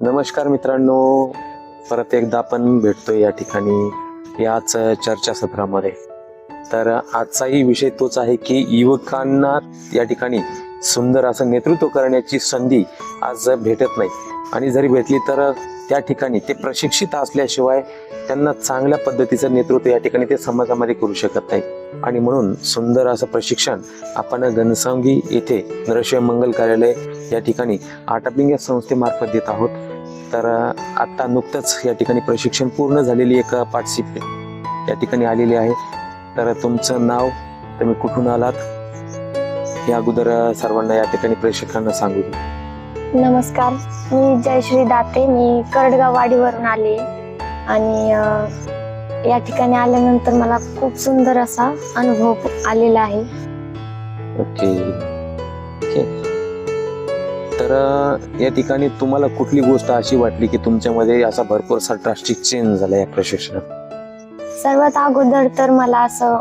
नमस्कार मित्रांनो. परत एकदा आपण भेटतोय या ठिकाणी याच चर्चासत्रामध्ये. तर आजचाही विषय तोच आहे की युवकांना या ठिकाणी सुंदर असं नेतृत्व करण्याची संधी आज भेटत नाही. आणि जरी भेटली तर त्या ठिकाणी ते प्रशिक्षित असल्याशिवाय त्यांना चांगल्या पद्धतीचं नेतृत्व या ठिकाणी ते समाजामध्ये करू शकत नाही. आणि म्हणून सुंदर असं प्रशिक्षण आपण घनसावंगी येथे नरशिव मंगल कार्यालय या ठिकाणी आटापिंग या संस्थेमार्फत देत आहोत. तर आत्ता नुकतंच या ठिकाणी प्रशिक्षण पूर्ण झालेली एक पार्टिसिपेट या ठिकाणी आलेली आहे. तर तुमचं नाव तुम्ही कुठून आलात? हे अगोदर सर्वांना या ठिकाणी प्रेक्षकांना सांगू. नमस्कार. मी जयश्री दाते. मी करडगाव वाडीवरून आले. आणि या ठिकाणी आल्यानंतर मला खूप सुंदर असा अनुभव आलेला आहे. ओके. ओके. तर या ठिकाणी तुम्हाला कुठली गोष्ट अशी वाटली की तुमच्यामध्ये असा भरपूर असा ड्रास्टिक चेंज झाला या प्रशिक्षणात? सर्वात अगोदर तर मला असं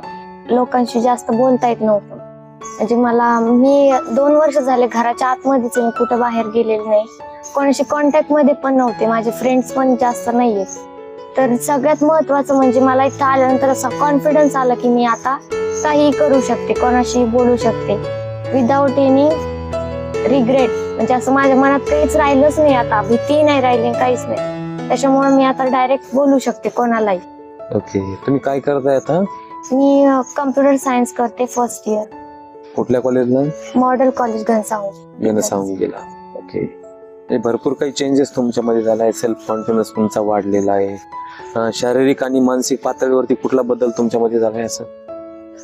लोकांशी जास्त बोलता येत नव्हतं. म्हणजे मला मी दोन वर्ष झाले घराच्या आतमध्येच मी कुठं बाहेर गेलेले नाही. कोणाशी कॉन्टॅक्टमध्ये पण नव्हते माझे फ्रेंड्स पण जास्त नाहीयेत. तर सगळ्यात महत्वाचं म्हणजे मला इथं आल्यानंतर असा कॉन्फिडन्स आला की मी आता काही करू शकते कोणाशी बोलू शकते. विदाऊट एनी रिग्रेट म्हणजे असं माझ्या मनात काहीच राहिलंच नाही आता भीती नाही राहिली काहीच नाही. त्याच्यामुळे मी आता डायरेक्ट बोलू शकते कोणालाही. ओके तुम्ही काय करताय आता? मी कम्प्युटर सायन्स करते फर्स्ट इयर कुठल्या कॉलेजला मॉडेल कॉलेज घनसावंगी गेला. ओके भरपूर काही चेंजेस तुमच्यामध्ये झाला आहे सेल्फ कॉन्फिडन्स तुमचा वाढलेला आहे. शारीरिक आणि मानसिक पातळीवरती कुठला बदल तुमच्यामध्ये झाला आहे असं?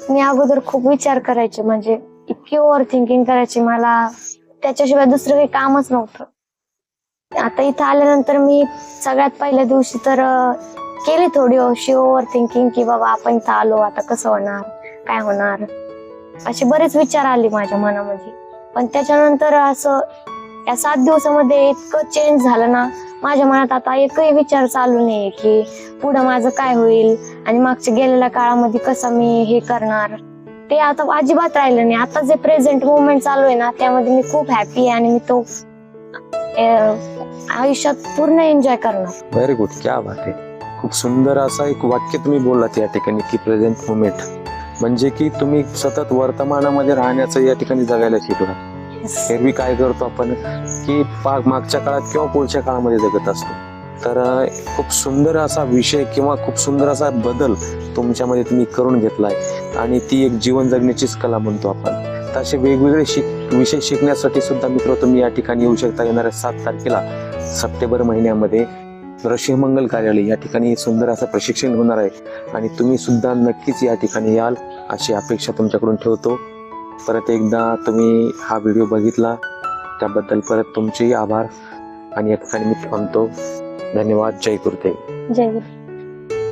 मी अगोदर खूप विचार करायचे. म्हणजे इतकी ओव्हर थिंकिंग करायची मला. त्याच्याशिवाय दुसरं काही कामच नव्हतं. आता इथं आल्यानंतर मी सगळ्यात पहिल्या दिवशी तर केली थोडी अशी ओव्हर थिंकिंग की बाबा आपण इथं आलो. आता कसं होणार? काय होणार? असे बरेच विचार आले माझ्या मनामध्ये. पण त्याच्यानंतर असं या सात दिवसामध्ये इतकं चेंज झालं ना माझ्या मनात आता एकही विचार चालू नाहीये की पुढं माझं काय होईल आणि मागच्या गेलेल्या काळामध्ये कसं मी हे करणार. ते आता अजिबात राहिलं नाही. आता जे प्रेझेंट मुवमेंट चालू आहे ना त्यामध्ये मी खूप हॅपी आहे आणि मी तो आयुष्यात पूर्ण एन्जॉय करणार. व्हेरी गुड क्या बात आहे. खूप सुंदर असा एक वाक्य तुम्ही बोललात या ठिकाणी की प्रेझेंट मुवमेंट म्हणजे की तुम्ही सतत वर्तमानामध्ये राहण्याचं या ठिकाणी जगायला शिकला एरवी काय करतो आपण? की पा- मागच्या काळात किंवा पुढच्या काळामध्ये जगत असतो. तर खूप सुंदर असा विषय किंवा खूप सुंदर असा बदल तुमच्यामध्ये तुम्ही करून घेतलाय. आणि ती एक जीवन जगण्याचीच कला म्हणतो आपण. तर असे वेगवेगळे शिक विषय शिकण्यासाठी सुद्धा मित्र तुम्ही या ठिकाणी येऊ शकता येणाऱ्या सात तारखेला सप्टेंबर महिन्यामध्ये. ऋषिमंगल कार्यालय या ठिकाणी सुंदर असं प्रशिक्षण होणार आहे. आणि तुम्ही सुद्धा नक्कीच या ठिकाणी याल अशी अपेक्षा तुमच्याकडून ठेवतो. परत एकदा तुम्ही हा व्हिडिओ बघितला त्याबद्दल परत तुमचेही आभार. आणि या ठिकाणी मी थांबतो. धन्यवाद. जय गुरुदेव. जय